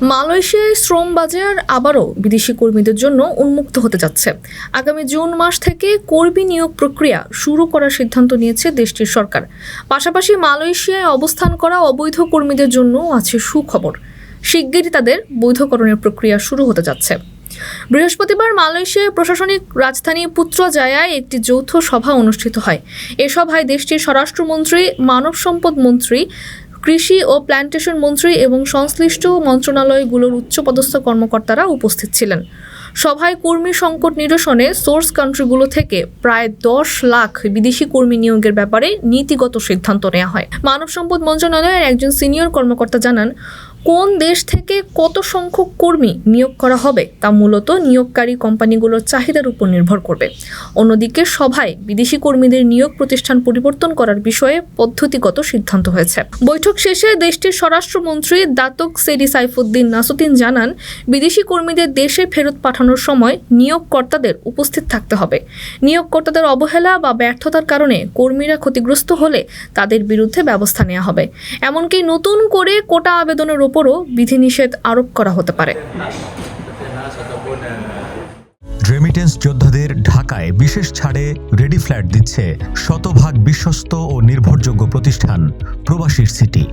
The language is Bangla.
মালয়েশিয়ায় শ্রম বাজার আবারও বিদেশি কর্মীদের জন্য উন্মুক্ত হতে যাচ্ছে। আগামী জুন মাস থেকে কর্মী নিয়োগ প্রক্রিয়া শুরু করার সিদ্ধান্ত নিয়েছে দেশটির সরকার। পাশাপাশি মালয়েশিয়ায় অবস্থান করা অবৈধ কর্মীদের জন্য আছে সুখবর। শিগগিরই তাদের বৈধকরণের প্রক্রিয়া শুরু হতে যাচ্ছে। বৃহস্পতিবার মালয়েশিয়ার প্রশাসনিক রাজধানী পুত্রজায়ায় একটি যৌথ সভা অনুষ্ঠিত হয়। এ সভায় দেশটির স্বরাষ্ট্রমন্ত্রী মানব সম্পদ মন্ত্রী কৃষি ও প্ল্যান্টেশন মন্ত্রী এবং সংশ্লিষ্ট মন্ত্রণালয়গুলোর উচ্চপদস্থ কর্মকর্তারা উপস্থিত ছিলেন। সভায় কর্মী সংকট নিরসনে সোর্স কান্ট্রিগুলো থেকে প্রায় দশ লাখ বিদেশি কর্মী নিয়োগের ব্যাপারে নীতিগত সিদ্ধান্ত নেওয়া হয়। মানব সম্পদ মন্ত্রণালয়ের একজন সিনিয়র কর্মকর্তা জানান কোন দেশ থেকে কত সংখ্যক কর্মী নিয়োগ করা হবে তা মূলত নিয়োগকারী কোম্পানিগুলোর চাহিদার উপর নির্ভর করবে। অন্যদিকে সভায় বিদেশি কর্মীদের নিয়োগ প্রতিষ্ঠান পরিবর্তন করার বিষয়ে পদ্ধতিগত সিদ্ধান্ত হয়েছে। বৈঠক শেষে দেশটির স্বরাষ্ট্রমন্ত্রী দাতক সেরি সাইফুদ্দিন নাসুদ্দিন জানান, বিদেশি কর্মীদের দেশে ফেরত পাঠানোর সময় নিয়োগকর্তাদের উপস্থিত থাকতে হবে। নিয়োগকর্তাদের অবহেলা বা ব্যর্থতার কারণে কর্মীরা ক্ষতিগ্রস্ত হলে তাদের বিরুদ্ধে ব্যবস্থা নেওয়া হবে। এমনকি নতুন করে কোটা আবেদনের ওপরও বিধিনিষেধ আরোপ করা হতে পারে। রেমিটেন্স যোদ্ধাদের ঢাকায় বিশেষ ছাড়ে রেডি ফ্ল্যাট দিচ্ছে শতভাগ বিশ্বস্ত ও নির্ভরযোগ্য প্রতিষ্ঠান প্রবাসীর সিটি।